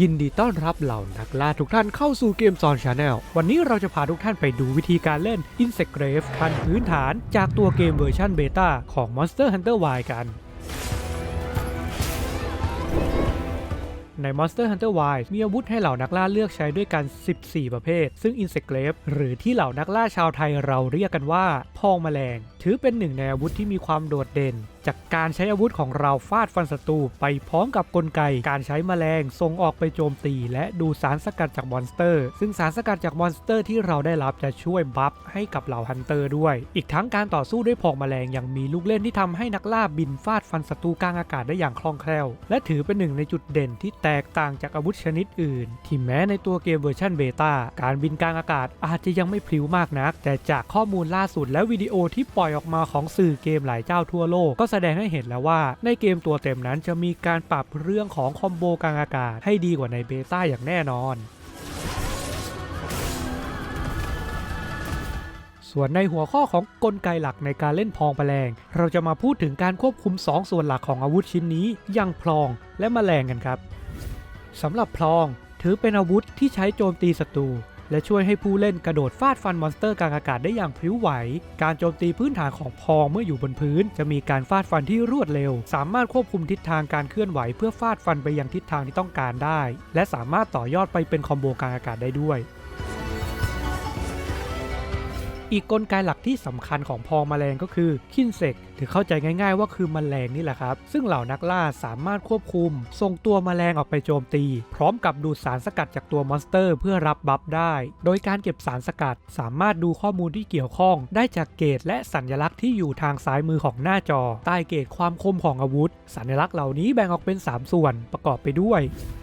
ยินดีต้อนรับเหล่านักล่าทุกท่านเข้าสู่เกมซอนชาแนลวันนี้เราจะพาทุกท่านไปดูวิธีการเล่น Insect Grave ขั้นพื้นฐานจากตัวเกมเวอร์ชันเบต้าของ Monster Hunter Y กัน ใน Monster Hunter Y มีอาวุธให้เหล่านักล่าเลือกใช้ด้วยกัน 14 ประเภท ซึ่ง Insect Grave หรือที่เหล่านักล่าชาวไทยเราเรียกกันว่า พองแมลง ถือเป็นหนึ่งในอาวุธที่มีความโดดเด่นจากการใช้อาวุธของเราฟาดฟันศัตรูไปพร้อมกับกลไก การใช้แมลงส่งออกไปโจมตี และดูสารสกัดจากมอนสเตอร์ ซึ่งสารสกัดจากมอนสเตอร์ที่เราได้รับจะช่วยบัฟให้กับเหล่าฮันเตอร์ด้วย อีกทั้งการต่อสู้ด้วยพองแมลงยังมีลูกเล่นที่ทำให้นักล่าบินฟาดฟันศัตรูกลางอากาศได้อย่างคล่องแคล่ว และถือเป็นหนึ่งในจุดเด่นที่แตกต่างจากอาวุธชนิดอื่น ที่แม้ในตัวเกมเวอร์ชันเบต้าการบินกลางอากาศอาจจะยังไม่พลิ้วมากนัก แต่จากข้อมูลล่าสุดและวิดีโอที่ปล่อยออกมาของสื่อเกมหลายเจ้าทั่วโลกก็แสดงให้เห็นแล้วว่าในเกมตัวเต็มนั้นจะมีการปรับเรื่องของคอมโบกลางอากาศให้ดีกว่าในเบต้าอย่างแน่นอนส่วนในหัวข้อของกลไกหลักในการเล่นพองแมลง เราจะมาพูดถึงการควบคุม 2 ส่วนหลักของอาวุธชิ้นนี้อย่างพลองและแมลงกันครับสำหรับพลองถือเป็นอาวุธที่ใช้โจมตีศัตรู และช่วยให้ผู้เล่นกระโดดฟาดฟันมอนสเตอร์กลางอากาศได้อย่างพิ้วไหว การโจมตีพื้นฐานของพองเมื่ออยู่บนพื้น จะมีการฟาดฟันที่รวดเร็ว สามารถควบคุมทิศทางการเคลื่อนไหว เพื่อฟาดฟันไปยังทิศทางที่ต้องการได้ และสามารถต่อยอดไปเป็นคอมโบกลางอากาศได้ด้วย อีกกลไกหลัก ที่สำคัญของพองแมลงก็คือคินเซกหรือเข้าใจง่ายๆ ว่าคือแมลงนี่แหละครับ ซึ่งเหล่านักล่าสามารถควบคุมส่งตัวแมลงออกไปโจมตี พร้อมกับดูดสารสกัดจากตัวมอนสเตอร์ เพื่อรับบัฟได้ โดยการเก็บสารสกัด สามารถดูข้อมูลที่เกี่ยวข้อง ได้จากเกรดและสัญลักษณ์ที่อยู่ทางซ้ายมือของหน้าจอ ใต้เกรดความคมของอาวุธ สัญลักษณ์เหล่านี้แบ่งออกเป็น 3 ส่วนประกอบไปด้วย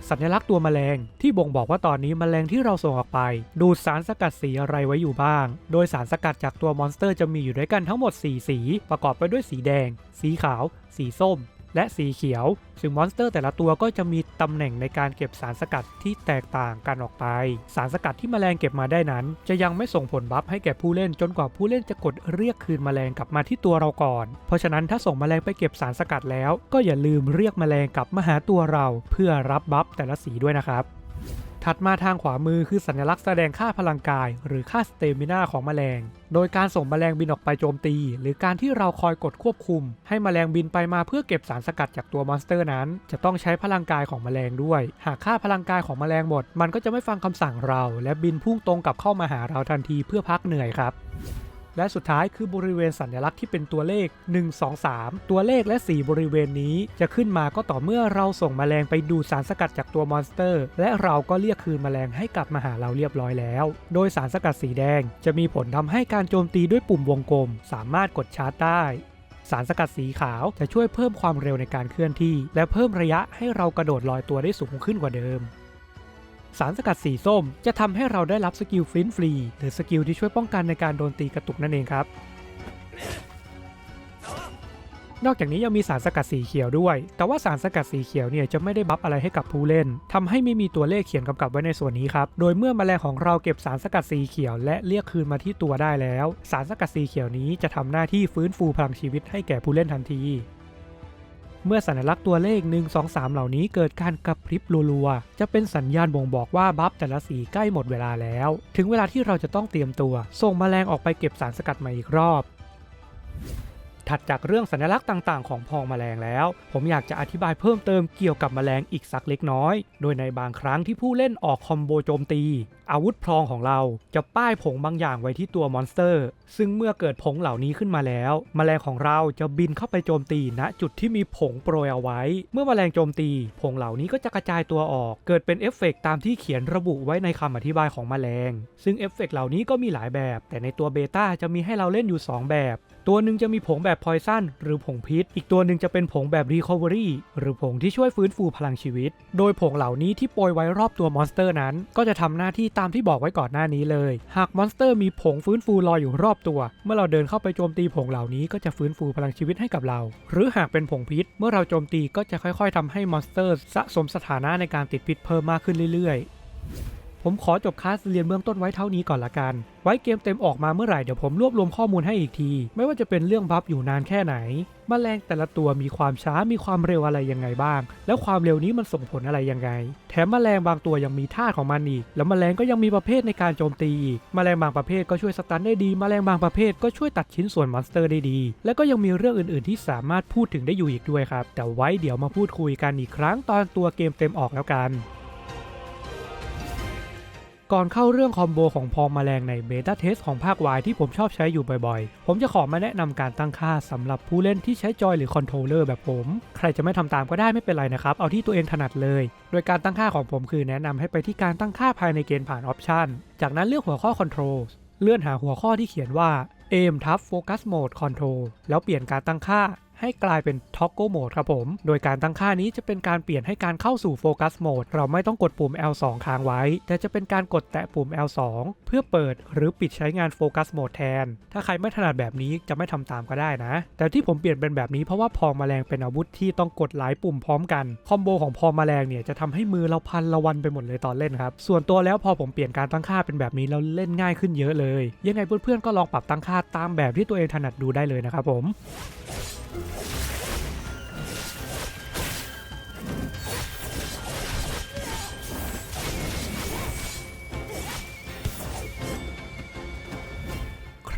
สัญลักษณ์ตัวแมลง ที่บ่งบอกว่าตอนนี้แมลงที่เราส่งออกไป ดูดสารสกัดสีอะไรไว้อยู่บ้าง โดยสารสกัดจากตัวมอนอนสเตอร์จะมีอยู่ด้วยกันทั้งหมด 4 สี ประกอบไปด้วยสีแดง สีขาว สีส้ม และสีเขียว ซึ่งมอนสเตอร์แต่ละตัวก็จะมีตำแหน่งในการเก็บสารสกัดที่แตกต่างกันออกไป สารสกัดที่แมลงเก็บมาได้นั้น จะยังไม่ส่งผลบัฟให้แก่ผู้เล่นจนกว่าผู้เล่นจะกดเรียกคืนแมลงกลับมาที่ตัวเราก่อน เพราะฉะนั้นถ้าส่งแมลงไปเก็บสารสกัดแล้ว ก็อย่าลืมเรียกแมลงกลับมาหาตัวเรา เพื่อรับบัฟแต่ละสีด้วยนะครับ ถัดมาทางขวามือคือสัญลักษณ์แสดงค่าพลังกาย หรือค่าสเตมินาของแมลง โดยการส่งแมลงบินออกไปโจมตี หรือการที่เราคอยกดควบคุม ให้แมลงบินไปมาเพื่อเก็บสารสกัดจากตัวมอนสเตอร์นั้น จะต้องใช้พลังกายของแมลงด้วย หากค่าพลังกายของแมลงหมด มันก็จะไม่ฟังคำสั่งเรา และบินพุ่งตรงกลับเข้ามาหาเราทันทีเพื่อพักเหนื่อยครับ และสุดท้ายคือบริเวณสัญลักษณ์ที่เป็นตัวเลข 1 2 3 ตัวเลขและ 4 บริเวณนี้ จะขึ้นมาก็ต่อเมื่อเราส่งแมลงไปดูดสารสกัดจากตัวมอนสเตอร์ และเราก็เรียกคืนแมลงให้กลับมาหาเราเรียบร้อยแล้ว โดยสารสกัดสีแดง จะมีผลทำให้การโจมตีด้วยปุ่มวงกลม สามารถกดชาร์จได้สารสกัดสีขาวจะช่วยเพิ่มความเร็วในการเคลื่อนที่ และเพิ่มระยะให้เรากระโดดลอยตัวได้สูงขึ้นกว่าเดิม สารสกัดสีส้ม จะทำให้เราได้รับสกิลฟลินฟรี หรือสกิลที่ช่วยป้องกันในการโดนตีกระตุกนั่นเองครับ นอกจากนี้ยังมีสารสกัดสีเขียวด้วย แต่ว่าสารสกัดสีเขียวเนี่ยจะไม่ได้บัฟอะไรให้กับผู้เล่นทำให้ไม่มีตัวเลขเขียนกำกับไว้ในส่วนนี้ครับ โดยเมื่อแมลงของเราเก็บสารสกัดสีเขียว และเรียกคืนมาที่ตัวได้แล้ว สารสกัดสีเขียวนี้จะทำหน้าที่ฟื้นฟูพลังชีวิตให้แก่ผู้เล่นทันที เมื่อสัญลักษณ์ตัวเลข 1 2 3 เหล่านี้เกิดการกระพริบรัวๆ จะเป็นสัญญาณบ่งบอกว่าบัฟแต่ละสีใกล้หมดเวลาแล้ว ถึงเวลาที่เราจะต้องเตรียมตัว ส่งแมลงออกไปเก็บสารสกัดใหม่อีกรอบ ถัดจากเรื่องสัญลักษณ์ต่างๆ ของพองแมลงแล้ว ผมอยากจะอธิบายเพิ่มเติมเกี่ยวกับแมลงอีกสักเล็กน้อย โดยในบางครั้งที่ผู้เล่นออกคอมโบโจมตี อาวุธพลองของเราจะป้ายผงบางอย่างไว้ที่ตัวมอนสเตอร์ ซึ่งเมื่อเกิดผงเหล่านี้ขึ้นมาแล้ว แมลงของเราจะบินเข้าไปโจมตีณจุดที่มีผงโปรยเอาไว้ เมื่อแมลงโจมตี ผงเหล่านี้ก็จะกระจายตัวออก เกิดเป็นเอฟเฟกต์ตามที่เขียนระบุไว้ในคำอธิบายของแมลง ซึ่งเอฟเฟกต์เหล่านี้ก็มีหลายแบบ แต่ในตัวเบต้าจะมีให้เราเล่นอยู่ 2 แบบ ตัวหนึ่งจะมีผงแบบพอยซันหรือผงพิษ อีกตัวหนึ่งจะเป็นผงแบบรีคอเวอรี่หรือผงที่ช่วยฟื้นฟูพลังชีวิต โดยผงเหล่านี้ที่โปรยไว้รอบตัวมอนสเตอร์นั้น ก็จะทำหน้าที่ตามที่บอกไว้ก่อนหน้านี้เลย หากมอนสเตอร์มีผงฟื้นฟูลอยอยู่รอบตัว เมื่อเราเดินเข้าไปโจมตีผงเหล่านี้ก็จะฟื้นฟูพลังชีวิตให้กับเรา หรือหากเป็นผงพิษ เมื่อเราโจมตีก็จะค่อย ๆทำให้มอนสเตอร์สะสมสถานะในการติดพิษเพิ่มมากขึ้นเรื่อย ๆ ผมขอจบคลาสเรียนเบื้องต้นไว้เท่านี้ก่อนละกัน ไว้เกมเต็มออกมาเมื่อไหร่เดี๋ยวผมรวบรวมข้อมูลให้อีกที ไม่ว่าจะเป็นเรื่องบัฟอยู่นานแค่ไหนแมลงแต่ละตัวมีความช้ามีความเร็วอะไรยังไงบ้าง แล้วความเร็วนี้มันส่งผลอะไรยังไง แถมแมลงบางตัวยังมีท่าของมันอีก แล้วแมลงก็ยังมีประเภทในการโจมตีอีกแมลงบางประเภทก็ช่วยสตันได้ดีแมลงบางประเภทก็ช่วยตัดชิ้นส่วนมอนสเตอร์ได้ดี และก็ยังมีเรื่องอื่น ๆ ที่สามารถพูดถึงได้อยู่อีกด้วยครับ แต่ไว้เดี๋ยวมาพูดคุยกันอีกครั้งตอนตัวเกมเต็มออกแล้วกัน ก่อนเข้าเรื่องคอมโบของพองแมลงในเบต้าเทสของภาค Y ที่ผมชอบใช้อยู่บ่อยๆ ผมจะขอมาแนะนำการตั้งค่าสำหรับผู้เล่นที่ใช้จอยหรือคอนโทรลเลอร์แบบผม ใครจะไม่ทำตามก็ได้ไม่เป็นไรนะครับ เอาที่ตัวเองถนัดเลย โดยการตั้งค่าของผมคือแนะนำให้ไปที่การตั้งค่าภายในเกณฑ์ผ่านออปชันจากนั้นเลือกหัวข้อ Control เลื่อนหาหัวข้อที่เขียนว่า aim ทับ focus mode control แล้วเปลี่ยนการตั้งค่า ให้กลายเป็น toggle mode ครับผม โดยการตั้งค่านี้จะเป็นการเปลี่ยนให้การเข้าสู่ focus mode เราไม่ต้องกดปุ่ม L2 ค้างไว้ แต่จะเป็นการกดแตะปุ่ม L2 เพื่อเปิดหรือปิดใช้งาน focus mode แทน ถ้าใครไม่ถนัดแบบนี้จะไม่ทำตามก็ได้นะ แต่ที่ผมเปลี่ยนเป็นแบบนี้เพราะว่าพองแมลงเป็นอาวุธที่ต้องกดหลายปุ่มพร้อมกัน คอมโบของพองแมลงเนี่ยจะทำให้มือเราพันละวันไปหมดเลยตอนเล่นครับ ส่วนตัวแล้วพอผมเปลี่ยนการตั้งค่าเป็นแบบนี้แล้วเล่นง่ายขึ้นเยอะเลย ยังไงเพื่อนๆก็ลองปรับตั้งค่าตามแบบที่ตัวเองถนัดดูได้เลยนะครับผม คร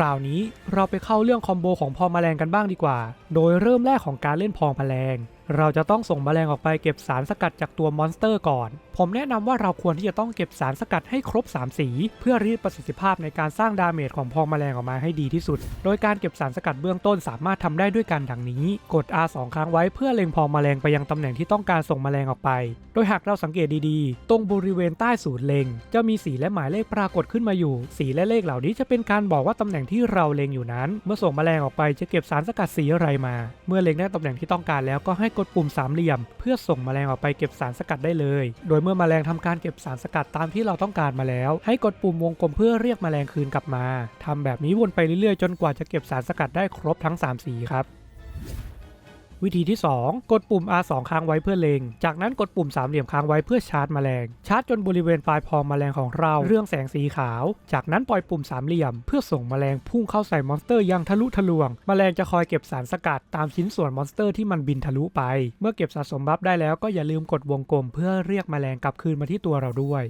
าวนี้เราไปเข้าเรื่องคอมโบของพองแมลงกันบ้างดีกว่า โดยเริ่มแรกของการเล่นพองแมลงเราจะต้องส่งแมลงออกไปเก็บสารสกัดจากตัวมอนสเตอร์ก่อน ผมแนะนำว่าเราควรที่จะต้องเก็บสารสกัดให้ครบ 3 สี เพื่อรีดประสิทธิภาพในการสร้างดาเมจของพองแมลงออกมาให้ดีที่สุด โดยการเก็บสารสกัดเบื้องต้นสามารถทำได้ด้วยกันดังนี้ กด R 2 ครั้งไว้เพื่อเล็งพองแมลงไปยังตำแหน่งที่ต้องการส่งแมลงออกไป โดยหากเราสังเกตดีๆ ตรงบริเวณใต้ศูนย์เล็ง จะมีสีและหมายเลขปรากฏขึ้นมาอยู่ สีและเลขเหล่านี้จะเป็นการบอกว่าตำแหน่งที่เราเล็งอยู่นั้น เมื่อส่งแมลงออกไปจะเก็บสารสกัดสีอะไรมา เมื่อเล็งได้ตำแหน่งที่ต้องการแล้วก็ให้กดปุ่มสามเหลี่ยม เพื่อส่งแมลงออกไปเก็บสารสกัดได้เลย โดยเมื่อแมลงทำการเก็บสารสกัดตามที่เราต้องการมาแล้ว ให้กดปุ่มวงกลมเพื่อเรียกแมลงคืนกลับมาทำแบบนี้วนไปเรื่อยๆ จนกว่าจะเก็บสารสกัดได้ครบทั้ง 3 สีครับ วิธีที่ 2 กดปุ่ม R2 ค้างไว้เพื่อเล็ง จากนั้นกดปุ่มสามเหลี่ยมค้างไว้เพื่อชาร์จแมลง ชาร์จจนบริเวณปลายพองแมลงของเราเรื่องแสงสีขาว จากนั้นปล่อยปุ่มสามเหลี่ยม เพื่อส่งแมลงพุ่งเข้าใส่มอนสเตอร์อยังทะลุทะลวง แมลงจะคอยเก็บสารสกัดตามชิ้นส่วนมอนสเตอร์ที่มันบินทะลุไป เมื่อเก็บสะสมบัฟได้แล้วก็อย่าลืมกดวงกลม เพื่อเรียกแมลงกลับคืนมาที่ตัวเราด้วย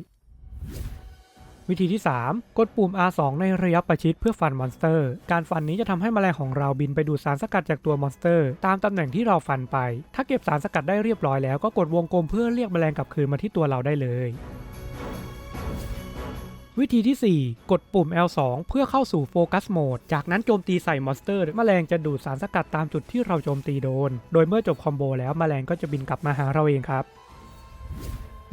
วิธีที่ 3 กดปุ่ม R2 ในระยะประชิดเพื่อฟันมอนสเตอร์ การฟันนี้จะทำให้แมลงของเราบินไปดูดสารสกัดจากตัวมอนสเตอร์ ตามตำแหน่งที่เราฟันไป ถ้าเก็บสารสกัดได้เรียบร้อยแล้วก็กดวงกลมเพื่อเรียกแมลงกลับคืนมาที่ตัวเราได้เลย วิธีที่ 4 กดปุ่ม L2 เพื่อเข้าสู่โฟกัสโหมด จากนั้นโจมตีใส่มอนสเตอร์แมลงจะดูดสารสกัดตามจุดที่เราโจมตีโดน โดยเมื่อจบคอมโบแล้วแมลงก็จะบินกลับมาหาเราเองครับ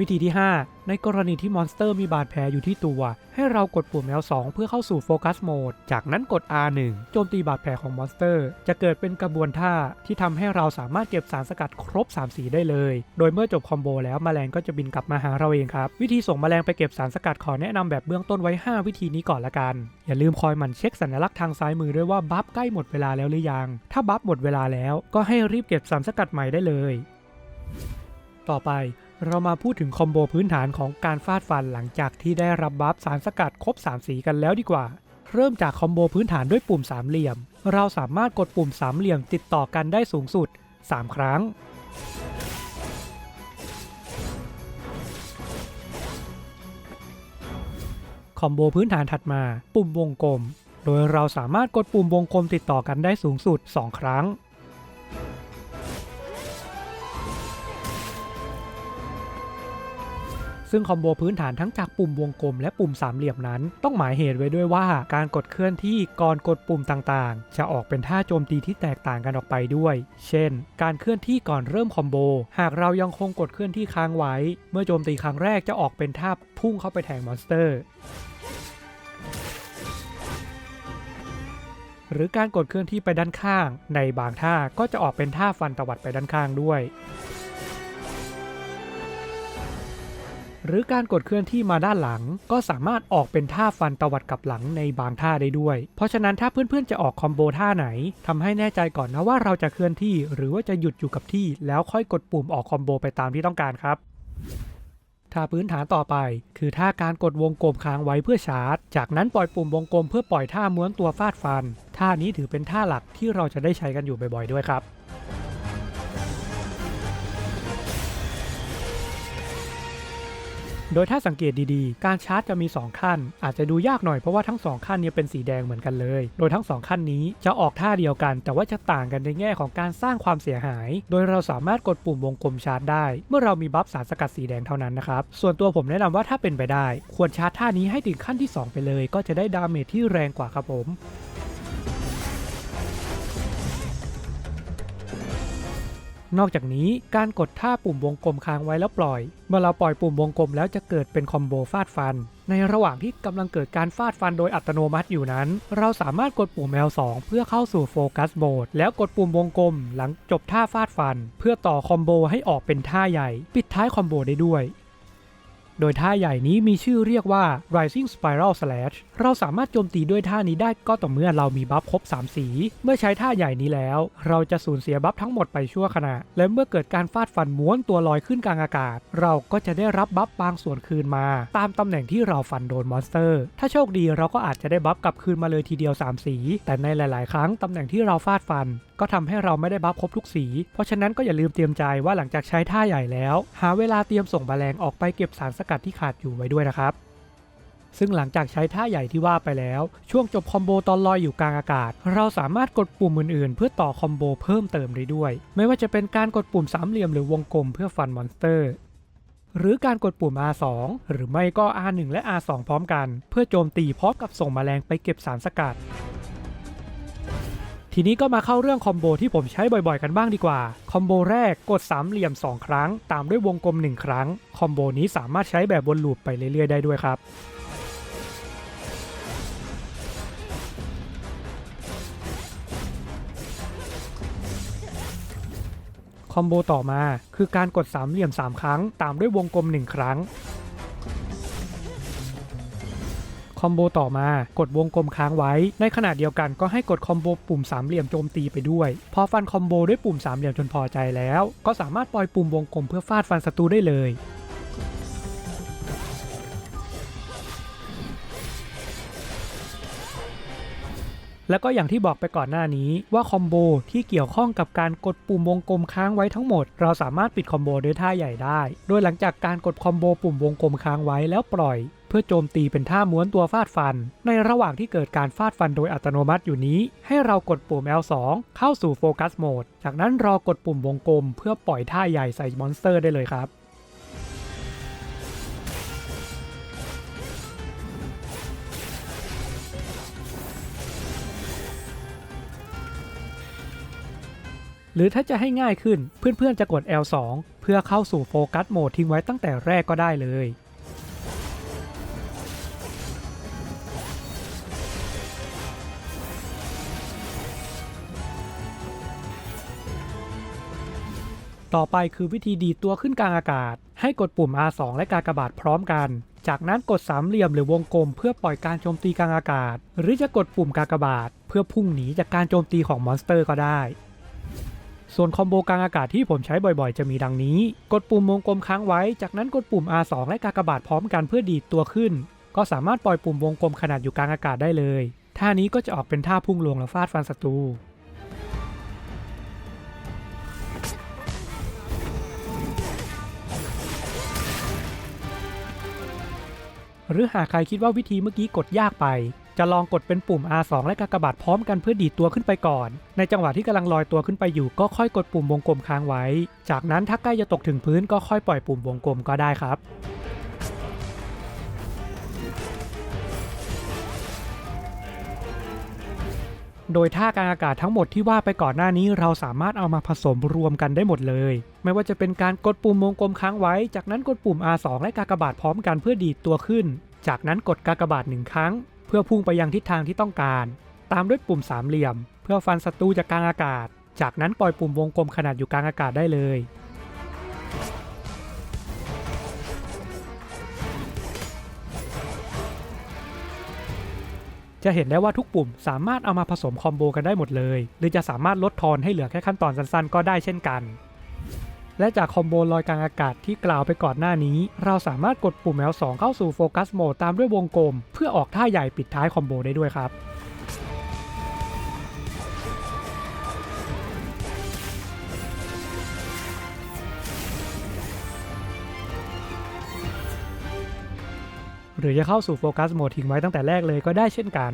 วิธีที่ 5 ในกรณีที่มอนสเตอร์มีบาดแผลอยู่ที่ตัว ให้เรากดปุ่ม L2 เพื่อเข้าสู่โฟกัสโหมด จากนั้นกด R1 โจมตีบาดแผลของมอนสเตอร์ จะเกิดเป็นกระบวนท่าที่ทำให้เราสามารถเก็บสารสกัดครบ 3 สีได้เลย โดยเมื่อจบคอมโบแล้วแมลงก็จะบินกลับมาหาเราเองครับ วิธีส่งแมลงไปเก็บสารสกัดขอแนะนำแบบเบื้องต้นไว้ 5 วิธีนี้ก่อนละกัน อย่าลืมคอยหมั่นเช็คสัญลักษณ์ทางซ้ายมือด้วยว่าบัฟใกล้หมดเวลาแล้วหรือยัง ถ้าบัฟหมดเวลาแล้วก็ให้รีบเก็บสารสกัดใหม่ได้เลย ต่อไป เรามาพูดถึงคอมโบพื้นฐานของการฟาดฟันหลังจากที่ได้รับบัฟสารสกัดครบ 3 สีกันแล้วดีกว่า เริ่มจากคอมโบพื้นฐานด้วยปุ่มสามเหลี่ยม เราสามารถกดปุ่มสามเหลี่ยมติดต่อกันได้สูงสุด 3 ครั้ง คอมโบพื้นฐานถัดมา ปุ่มวงกลม โดยเราสามารถกดปุ่มวงกลมติดต่อกันได้สูงสุด 2 ครั้ง ซึ่งคอมโบพื้นฐานทั้งจากปุ่มวงกลมและปุ่มสามเหลี่ยมนั้น ต้องหมายเหตุไว้ด้วยว่าการกดเคลื่อนที่ก่อนกดปุ่มต่างๆ จะออกเป็นท่าโจมตีที่แตกต่างกันออกไปด้วย เช่น การเคลื่อนที่ก่อนเริ่มคอมโบ หากเรายังคงกดเคลื่อนที่ค้างไว้ เมื่อโจมตีครั้งแรกจะออกเป็นท่าพุ่งเข้าไปแทงมอนสเตอร์หรือการกดเคลื่อนที่ไปด้านข้าง ในบางท่าก็จะออกเป็นท่าฟันตวัดไปด้านข้างด้วย หรือการกดเคลื่อนที่มาด้านหลัง ก็สามารถออกเป็นท่าฟันตวัดกลับหลังในบางท่าได้ด้วย เพราะฉะนั้นถ้าเพื่อนๆจะออกคอมโบท่าไหนทำให้แน่ใจก่อนนะว่าเราจะเคลื่อนที่ หรือว่าจะหยุดอยู่กับที่ แล้วค่อยกดปุ่มออกคอมโบไปตามที่ต้องการครับท่าพื้นฐานต่อไป คือท่าการกดวงกลมค้างไว้เพื่อชาร์จ จากนั้นปล่อยปุ่มวงกลมเพื่อปล่อยท่าม้วนตัวฟาดฟัน ท่านี้ถือเป็นท่าหลักที่เราจะได้ใช้กันอยู่บ่อยๆด้วยครับ โดยถ้าสังเกตดีๆ การชาร์จจะมี 2 ขั้น อาจจะดูยากหน่อยเพราะว่าทั้ง 2 ขั้นเนี้เป็นสีแดงเหมือนกันเลย โดยทั้ง 2 ขั้นนี้จะออกท่าเดียวกัน แต่ว่าจะต่างกันในแง่ของการสร้างความเสียหาย โดยเราสามารถกดปุ่มวงกลมชาร์จได้ เมื่อเรามีบัฟสารสกัดสีแดงเท่านั้นนะครับ ส่วนตัวผมแนะนำว่าถ้าเป็นไปได้ ควรชาร์จท่านี้ให้ถึงขั้นที่ 2 ไปเลย ก็จะได้ดาเมจที่แรงกว่าครับผม นอกจากนี้การกดท่าปุ่มวงกลมค้างไว้แล้วปล่อย เมื่อเราปล่อยปุ่มวงกลมแล้วจะเกิดเป็นคอมโบฟาดฟัน ในระหว่างที่กำลังเกิดการฟาดฟันโดยอัตโนมัติอยู่นั้น เราสามารถกดปุ่ม L2 เพื่อเข้าสู่โฟกัสโหมดแล้วกดปุ่มวงกลม หลังจบท่าฟาดฟัน เพื่อต่อคอมโบให้ออกเป็นท่าใหญ่ ปิดท้ายคอมโบได้ด้วย โดยท่าใหญ่นี้มีชื่อเรียกว่า Rising Spiral Slash เราสามารถโจมตีด้วยท่านี้ได้ก็ต่อเมื่อเรามีบัฟครบ 3 สี เมื่อใช้ท่าใหญ่นี้แล้ว เราจะสูญเสียบัฟทั้งหมดไปชั่วขณะ และเมื่อเกิดการฟาดฟันม้วนตัวลอยขึ้นกลางอากาศ เราก็จะได้รับบัฟบางส่วนคืนมา ตามตำแหน่งที่เราฟันโดนมอนสเตอร์ ถ้าโชคดีเราก็อาจจะได้บัฟกลับคืนมาเลยทีเดียว 3 สี แต่ในหลาย ๆ ครั้งตำแหน่งที่เราฟาดฟันก็ทำให้เราไม่ได้บัฟครบทุกสี เพราะฉะนั้นก็อย่าลืมเตรียมใจว่าหลังจากใช้ท่าใหญ่แล้ว หาเวลาเตรียมส่งแมลงออกไปเก็บสารสกัดที่ขาดอยู่ไว้ด้วยนะครับ ซึ่งหลังจากใช้ท่าใหญ่ที่ว่าไปแล้ว ช่วงจบคอมโบตอนลอยอยู่กลางอากาศ เราสามารถกดปุ่มอื่นๆ เพื่อต่อคอมโบเพิ่มเติมได้ด้วย ไม่ว่าจะเป็นการกดปุ่มสามเหลี่ยมหรือวงกลมเพื่อฟันมอนสเตอร์หรือการกดปุ่ม R2 หรือไม่ก็ R1 และ R2 พร้อมกัน เพื่อโจมตีพร้อมกับส่งแมลงไปเก็บสารสกัด ทีนี้ก็มาเข้าเรื่องคอมโบที่ผมใช้บ่อยๆ กันบ้างดีกว่า คอมโบแรกกดสามเหลี่ยม 2 ครั้ง ตามด้วยวงกลม 1 ครั้ง คอมโบนี้สามารถใช้แบบวนลูปไปเรื่อยๆ ได้ด้วยครับคอมโบต่อมาคือการกดสามเหลี่ยม 3 ครั้ง ตามด้วยวงกลม 1 ครั้ง คอมโบต่อมากดวงกลมค้างไว้ ในขณะเดียวกันก็ให้กดคอมโบปุ่มสามเหลี่ยมโจมตีไปด้วย พอฟันคอมโบด้วยปุ่มสามเหลี่ยมจนพอใจแล้ว ก็สามารถปล่อยปุ่มวงกลมเพื่อฟาดฟันศัตรูได้เลยแล้วก็อย่างที่บอกไปก่อนหน้านี้ว่าคอมโบที่เกี่ยวข้องกับการกดปุ่มวงกลมค้างไว้ทั้งหมด เราสามารถปิดคอมโบด้วยท่าใหญ่ได้ โดยหลังจากการกดคอมโบปุ่มวงกลมค้างไว้แล้วปล่อย เพื่อโจมตีเป็นท่าม้วนตัวฟาดฟัน ในระหว่างที่เกิดการฟาดฟันโดยอัตโนมัติอยู่นี้ ให้เรากดปุ่ม L2 เข้าสู่โฟกัสโหมด จากนั้นรอกดปุ่มวงกลม เพื่อปล่อยท่าใหญ่ใส่มอนสเตอร์ได้เลยครับหรือถ้าจะให้ง่ายขึ้นเพื่อนๆจะกด L2 เพื่อเข้าสู่โฟกัสโหมดทิ้งไว้ตั้งแต่แรกก็ได้เลย ต่อไปคือวิธีดีดตัวขึ้นกลางอากาศ ให้กดปุ่ม R2 และกากบาทพร้อมกัน จากนั้นกดสามเหลี่ยมหรือวงกลม เพื่อปล่อยการโจมตีกลางอากาศ หรือจะกดปุ่มกากบาท เพื่อพุ่งหนีจากการโจมตีของมอนสเตอร์ก็ได้ ส่วนคอมโบกลางอากาศที่ผมใช้บ่อยๆ จะมีดังนี้ กดปุ่มวงกลมค้างไว้ จากนั้นกดปุ่ม R2 และกากบาทพร้อมกันเพื่อดีดตัวขึ้น ก็สามารถปล่อยปุ่มวงกลมขนาดอยู่กลางอากาศได้เลยท่านี้ก็จะออกเป็นท่าพุ่งลงและฟาดฟันศัตรู หรือหากใครคิดว่าวิธีเมื่อกี้กดยากไป จะลองกดเป็นปุ่ม R2 และกากบาทพร้อมกันเพื่อดีดตัวขึ้นไปก่อน ในจังหวะที่กำลังลอยตัวขึ้นไปอยู่ ก็ค่อยกดปุ่มวงกลมค้างไว้ จากนั้นถ้าใกล้จะตกถึงพื้นก็ค่อยปล่อยปุ่มวงกลมก็ได้ครับ โดยท่ากลางอากาศทั้งหมดที่ว่าไปก่อนหน้านี้เราสามารถเอามาผสมรวมกันได้หมดเลย ไม่ว่าจะเป็นการกดปุ่มวงกลมค้างไว้ จากนั้นกดปุ่ม R2 และกากบาทพร้อมกันเพื่อดีดตัวขึ้น จากนั้นกดกากบาทหนึ่งครั้ง เพื่อพุ่งไปยังทิศทางที่ต้องการ ตามด้วยปุ่มสามเหลี่ยม เพื่อฟันศัตรูจากกลางอากาศ จากนั้นปล่อยปุ่มวงกลมขนาดอยู่กลางอากาศได้เลย จะเห็นได้ว่าทุกปุ่มสามารถเอามาผสมคอมโบกันได้หมดเลย หรือจะสามารถลดทอนให้เหลือแค่ขั้นตอนสั้นๆ ก็ได้เช่นกัน และจากคอมโบลอยกลางอากาศที่กล่าวไปก่อนหน้านี้ เราสามารถกดปุ่ม L2 เข้าสู่โฟกัสโหมดตามด้วยวงกลม เพื่อออกท่าใหญ่ปิดท้ายคอมโบได้ด้วยครับ หรือจะเข้าสู่โฟกัสโหมดทิ้งไว้ตั้งแต่แรกเลยก็ได้เช่นกัน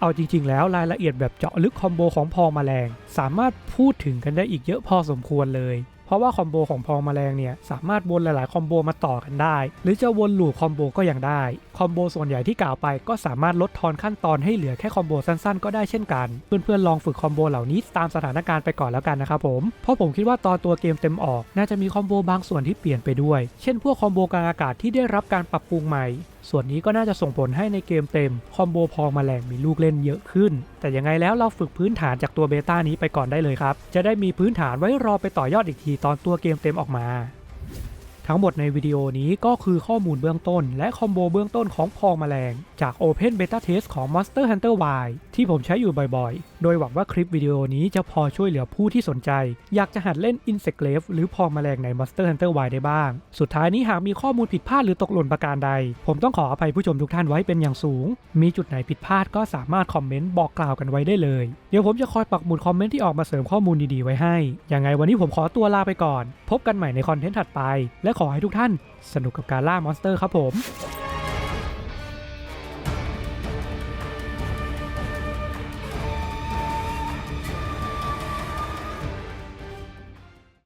เอาจริง ๆ แล้วรายละเอียดแบบเจาะลึกคอมโบของพองแมลงสามารถพูดถึงกันได้อีกเยอะพอสมควรเลย เพราะว่าคอมโบของพองแมลงเนี่ยสามารถวนหลาย ๆ คอมโบมาต่อกันได้ หรือจะวนลูปคอมโบก็ยังได้ คอมโบส่วนใหญ่ที่กล่าวไปก็สามารถลดทอนขั้นตอนให้เหลือแค่คอมโบสั้น ๆ ก็ได้เช่นกัน เพื่อน ๆ ลองฝึกคอมโบเหล่านี้ตามสถานการณ์ไปก่อนแล้วกันนะครับผม เพราะผมคิดว่าตอนตัวเกมเต็มออก น่าจะมีคอมโบบางส่วนที่เปลี่ยนไปด้วย เช่น พวกคอมโบกลางอากาศที่ได้รับการปรับปรุงใหม่ ส่วนนี้ก็น่าจะส่งผลให้ในเกมเต็ม คอมโบพองมแมลงมีลูกเล่นเยอะขึ้น แต่ยังไงแล้วเราฝึกพื้นฐานจากตัวเบต้านี้ไปก่อนได้เลยครับ จะได้มีพื้นฐานไว้รอไปต่อยอดอีกทีตอนตัวเกมเต็มออกมา ทั้งหมดในวิดีโอนี้ก็คือข้อมูลเบื้องต้น และคอมโบเบื้องต้นของพองแมลง จาก Open Beta Test ของ Monster Hunter Y ที่ผมใช้อยู่บ่อยๆ โดยหวังว่าคลิปวิดีโอนี้จะพอช่วยเหลือผู้ที่สนใจ อยากจะหัดเล่น Insect Grave หรือพองแมลงใน Monster Hunter Y ได้บ้าง สุดท้ายนี้หากมีข้อมูลผิดพลาดหรือตกหล่นประการใด ผมต้องขออภัยผู้ชมทุกท่านไว้เป็นอย่างสูง มีจุดไหนผิดพลาดก็สามารถคอมเมนต์บอกกล่าวกันไว้ได้เลย เดี๋ยวผมจะคอยปักหมุดคอมเมนต์ที่ออกมาเสริมข้อมูลดีๆไว้ให้ยังไงวันนี้ผมขอตัวลาไปก่อน พบกันใหม่ในคอนเทนต์ถัดไปและขอให้ทุกท่านสนุกกับการล่ามอนสเตอร์ครับผม